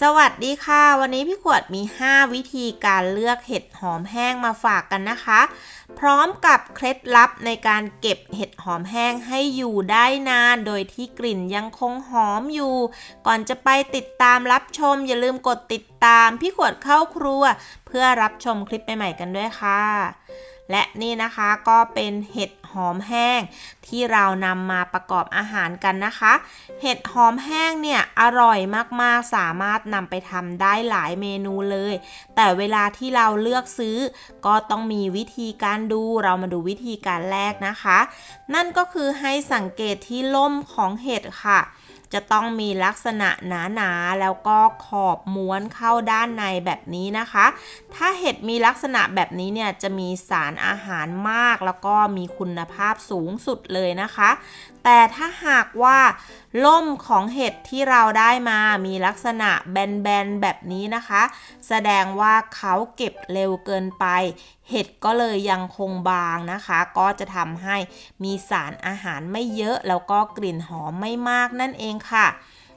สวัสดีค่ะ วันนี้พี่ขวดมี 5 วิธีการเลือกเห็ดหอมแห้งมาฝากกันนะคะ พร้อมกับเคล็ดลับในการเก็บเห็ดหอมแห้งให้อยู่ได้นาน โดยที่กลิ่นยังคงหอมอยู่ ก่อนจะไปติดตามรับชม อย่าลืมกดติดตาม พี่ขวดเข้าครัว เพื่อรับชมคลิปใหม่ๆกันด้วยค่ะ และนี่นะคะก็เป็นเห็ดหอมแห้ง ที่เรานำมาประกอบอาหารกันนะคะ เห็ดหอมแห้งเนี่ยอร่อยมากๆ สามารถนำไปทำได้หลายเมนูเลย แต่เวลาที่เราเลือกซื้อ ก็ต้องมีวิธีการดูเรามาดูวิธีการแรกนะคะ นั่นก็คือให้สังเกตที่ล่มของเห็ดค่ะ จะต้องมีลักษณะหนาๆ แล้วก็ขอบม้วนเข้าด้านในแบบนี้นะคะ ถ้าเห็ดมีลักษณะแบบนี้เนี่ยจะมีสารอาหารมาก แล้วก็มีคุณภาพสูงสุดเลยนะคะ แต่ถ้าหากว่าล่มของเห็ดที่เราได้มามีลักษณะแบนๆแบบนี้นะคะ แสดงว่าเขาเก็บเร็วเกินไปเห็ดก็เลยยังคงบางนะคะ ก็จะทำให้มีสารอาหารไม่เยอะ แล้วก็กลิ่นหอมไม่มากนั่นเองค่ะ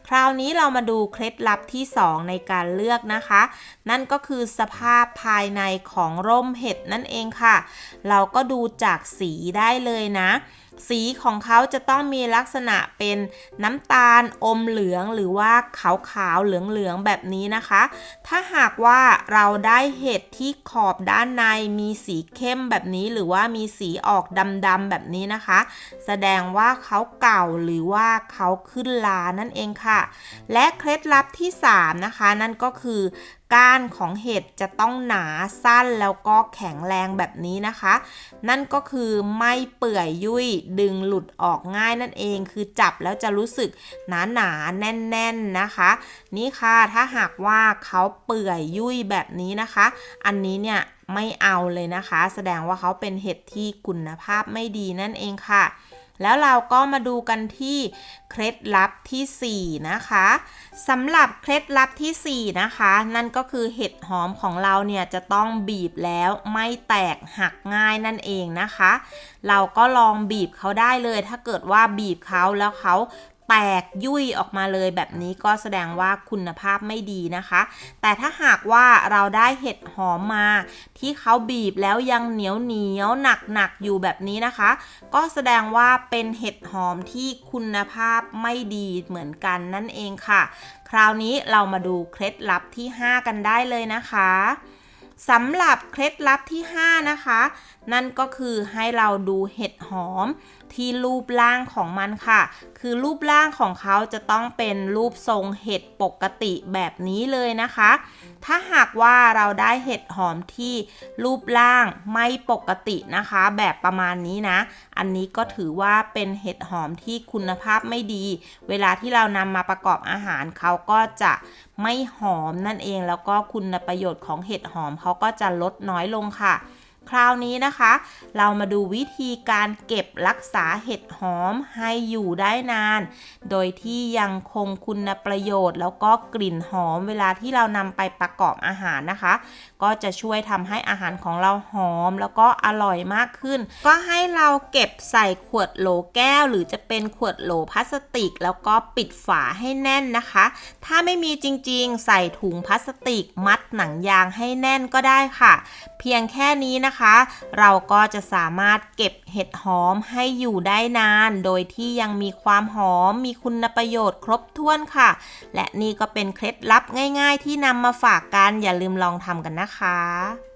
คราวนี้เรามาดูเคล็ดลับที่ 2 ในการเลือกนะคะ นั่นก็คือสภาพภายในของร่มเห็ดนั่นเองค่ะ เราก็ดูจากสีได้เลยนะ สีของเขาจะต้องมีลักษณะเป็นน้ำตาลอมเหลืองหรือว่าขาวๆเหลืองเหลืองๆแบบนี้นะคะ ถ้าหากว่าเราได้เห็ดที่ขอบด้านในมีสีเข้มแบบนี้ หรือว่ามีสีออกดำๆแบบนี้นะคะ แสดงว่าเขาเก่าหรือว่าเขาขึ้นลานั่นเองค่ะ และเคล็ดลับที่ 3 นะคะ นั่นก็คือก้านของเห็ดจะต้องหนาสั้นแล้วก็แข็งแรงแบบนี้นะคะ นั่นก็คือไม่เปื่อยยุ่ยดึงหลุดออกง่ายนั่นเอง คือจับแล้วจะรู้สึกหนาหนาแน่นๆนะคะ นี่ค่ะถ้าหากว่าเขาเปื่อยยุ่ยแบบนี้นะคะ อันนี้เนี่ยไม่เอาเลยนะคะ แสดงว่าเขาเป็นเห็ดที่คุณภาพไม่ดีนั่นเองค่ะ แล้วเราก็มาดูกันที่เคล็ดลับทีสี่4 นะคะสำหรับเคล็ดลับทีสี่ 4 นะคะ นั่นก็คือเห็ดหอมของเราเนี่ยจะต้องบีบแล้วไม่แตกหักง่ายนั่นเองนะคะ เราก็ลองบีบเขาได้เลย ถ้าเกิดว่าบีบเขาแล้วเขา แตกยุ่ยออกมาเลยแบบนี้ก็แสดงว่าคุณภาพไม่ดีนะคะ แต่ถ้าหากว่าเราได้เห็ดหอมมา ที่เขาบีบแล้วยังเหนียวเหนียวหนักหนักอยู่แบบนี้นะคะ ก็แสดงว่าเป็นเห็ดหอมที่คุณภาพไม่ดีเหมือนกันนั่นเองค่ะ คราวนี้เรามาดูเคล็ดลับที่ 5 กันได้เลยนะคะสำหรับเคล็ดลับที่ 5 นะคะ นั่นก็คือให้เราดูเห็ดหอมที่รูปร่างของมันค่ะ คือรูปร่างของเขาจะต้องเป็นรูปทรงเห็ดปกติแบบนี้เลยนะคะ ถ้าหากว่าเราได้เห็ดหอมที่รูปร่างไม่ปกตินะคะ แบบประมาณนี้นะ อันนี้ก็ถือว่าเป็นเห็ดหอมที่คุณภาพไม่ดี เวลาที่เรานำมาประกอบอาหารเขาก็จะไม่หอมนั่นเองแล้วก็คุณประโยชน์ของเห็ดหอมเขาก็จะลดน้อยลงค่ะ คราวนี้นะคะ เรามาดูวิธีการเก็บรักษาเห็ดหอมให้อยู่ได้นาน โดยที่ยังคงคุณประโยชน์ แล้วก็กลิ่นหอมเวลาที่เรานำไปประกอบอาหารนะคะ ก็จะช่วยทำให้อาหารของเราหอมแล้วก็อร่อยมากขึ้น ก็ให้เราเก็บใส่ขวดโหลแก้ว หรือจะเป็นขวดโหลพลาสติก แล้วก็ปิดฝาให้แน่นนะคะ ถ้าไม่มีจริงๆ ใส่ถุงพลาสติก มัดหนังยางให้แน่นก็ได้ค่ะ เพียงแค่นี้นะคะนะคะ เราก็จะสามารถเก็บเห็ดหอมให้อยู่ได้นาน โดยที่ยังมีความหอมมีคุณประโยชน์ครบถ้วนค่ะ และนี่ก็เป็นเคล็ดลับง่าย ๆ ที่นำมาฝากกันอย่าลืมลองทำกันนะคะ